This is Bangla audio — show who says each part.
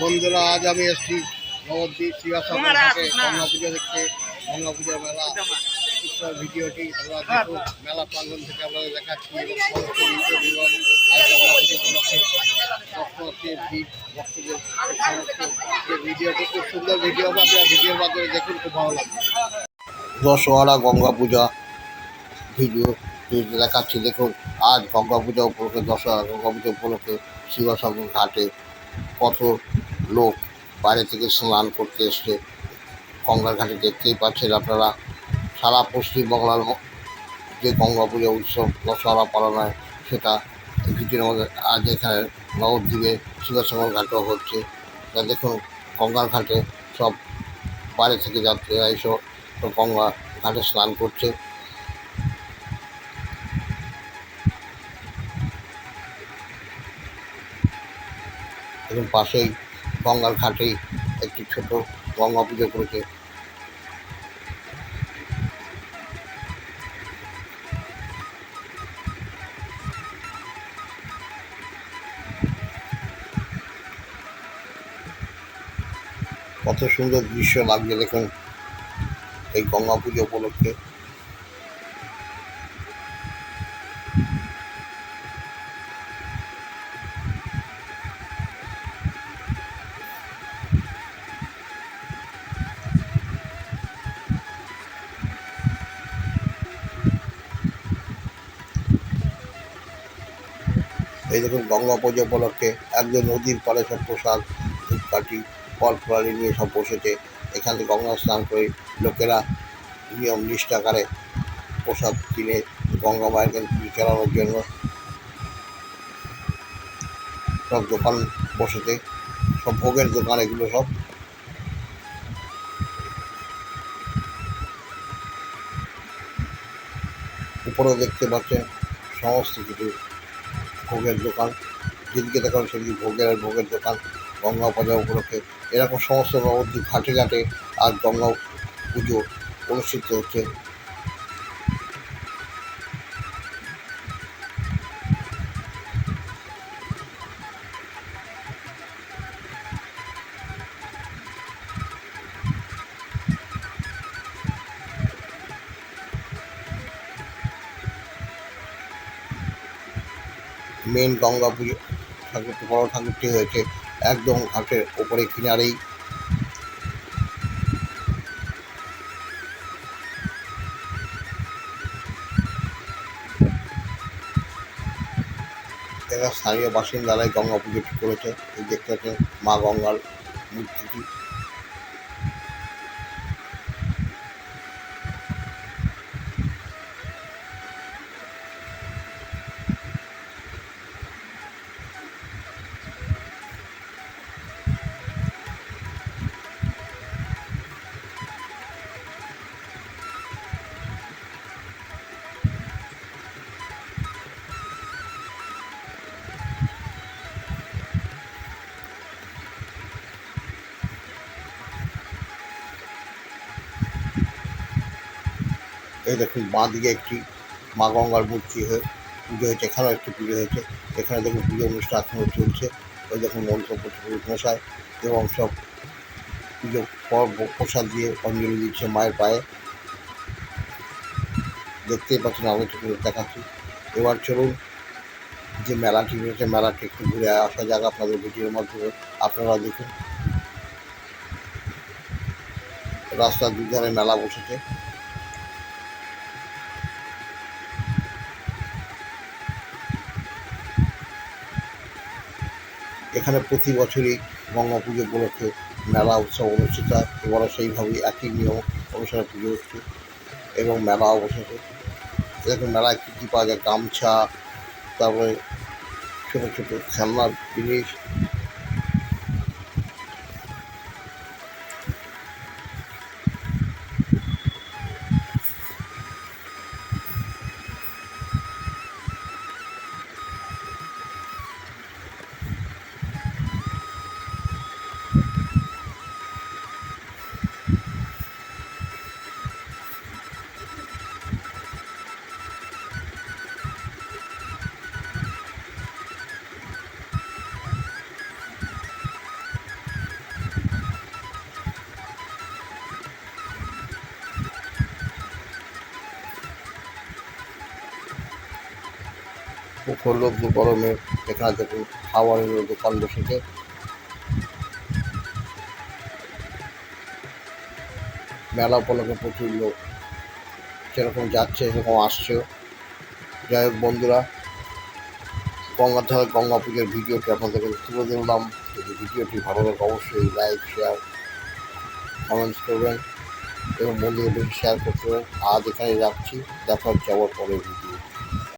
Speaker 1: বন্ধুরা আজ আমি এসেছি নবদ্বীপ শিবাসাগর ঘাটে। গঙ্গা পুজো দেখতে। গঙ্গা পুজোর মেলা ভিডিওটি আমরা দেখুন মেলা প্রাঙ্গণ থেকে আপনাদের দেখাচ্ছি এবং সমস্ত ভিডিও বিবরণ আজ গঙ্গা পুজো উপলক্ষে দর্শনার্থী ভক্তদের সমস্ত যে ভিডিওটি খুব সুন্দর ভিডিও। হবে আপনারা ভিডিওর মাধ্যমে দেখুন খুব ভালো লাগবে। দশহরা গঙ্গা পূজা ভিডিও দেখাচ্ছি। দেখুন আজ গঙ্গা পূজা উপলক্ষে দশহরা গঙ্গা পূজা উপলক্ষে শিবসাগর ঘাটে কত লোক বাইরে থেকে স্নান করতে এসছে গঙ্গার ঘাটে দেখতেই পাচ্ছেন আপনারা। সারা পশ্চিমবাংলার যে গঙ্গা পুজো উৎসব, দশহরা পালন হয়, সেটা কিছুদিনের মধ্যে আজ এখানে নবদ্বীপে শিবসাগর ঘাটেও হচ্ছে। তা দেখুন, গঙ্গার ঘাটে সব বাইরে থেকে যাত্রীরা এইসব সব গঙ্গা ঘাটে স্নান করছে। এবং পাশেই গঙ্গার ঘাটেই একটি ছোট গঙ্গা পুজো করেছে। কত সুন্দর দৃশ্য লাগছে দেখুন এই গঙ্গা পুজো উপলক্ষে। এই দেখুন গঙ্গা পুজো উপলক্ষে একজন নদীর পাড়ে সব প্রসাদ, ধূপকাঠি, ফল ফলারি নিয়ে সব বসেছে। এখান গঙ্গা স্নান করে লোকেরা নিয়ম নিষ্ঠাকারে প্রসাদ কিনে গঙ্গা মায়ের চালানোর জন্য সব দোকান বসেছে। সব ভোগের দোকান, এগুলো সব। উপরেও দেখতে পাচ্ছেন সমস্ত কিছু। ভোগের দোকান যেদিকে দেখাবো সেদিকে ভোগের আর ভোগের দোকান, গঙ্গা পূজা উপলক্ষে। এরকম সমস্ত নবদ্বীপ ঘাটে ঘাটে আর গঙ্গা পুজো অনুষ্ঠিত হচ্ছে। মেন গঙ্গা পুজো, ঠাকুরটি, বড় ঠাকুরটি হয়েছে একদম ঘাটের ওপরে কিনারেই। এরা স্থানীয় বাসিন্দারাই গঙ্গা পুজোটি করেছে। এই দেখতে পাচ্ছেন মা গঙ্গার মূর্তিটি। এই দেখুন বাঁ দিকে একটি মা গঙ্গার মূর্তি হয়ে পুজো হয়েছে, এখানেও একটি পুজো হয়েছে। এখানে দেখুন পুজো অনুষ্ঠান এখনও চলছে। ওই দেখুন মন্ত্র মশাই এবং সব পুজো পর প্রসাদ দিয়ে অঞ্জলি দিচ্ছে মায়ের পায়ে। দেখতেই পাচ্ছেন আমি একটু দেখাচ্ছি। এবার চলুন, যে মেলাটি রয়েছে, মেলাটি একটু ঘুরে আসা যাক আপনাদের ভিডিওর মাধ্যমে। আপনারা দেখুন, রাস্তার দুধারে মেলা বসেছে। এখানে প্রতি বছরই গঙ্গা পুজো উপলক্ষে মেলা উৎসব অনুষ্ঠিত হয়। এবারও সেইভাবেই একই নিয়ম অনুসারে পুজো হচ্ছে এবং মেলা অবসরে। এরকম মেলায় কী কী পাওয়া যায়? গামছা, তারপরে ছোটো ছোটো খেলনার জিনিস প্রখর রোদ্র গরমে এখানে দেখুন খাবারের দোকান বসেছে। মেলা উপলক্ষে প্রচুর লোক সেরকম যাচ্ছে, সেরকম আসছেও। যাই হোক বন্ধুরা, গঙ্গা থেকে গঙ্গা পুজোর ভিডিওটি আপনাদেরকে তুলে ধরলাম। যদি ভিডিওটি ভালো লাগে, অবশ্যই লাইক শেয়ার কমেন্টস করবেন এবং বন্ধুদের বেশি শেয়ার করতে হবে আজ এখানে রাখছি। দেখা হচ্ছে আবার পরের ভিডিও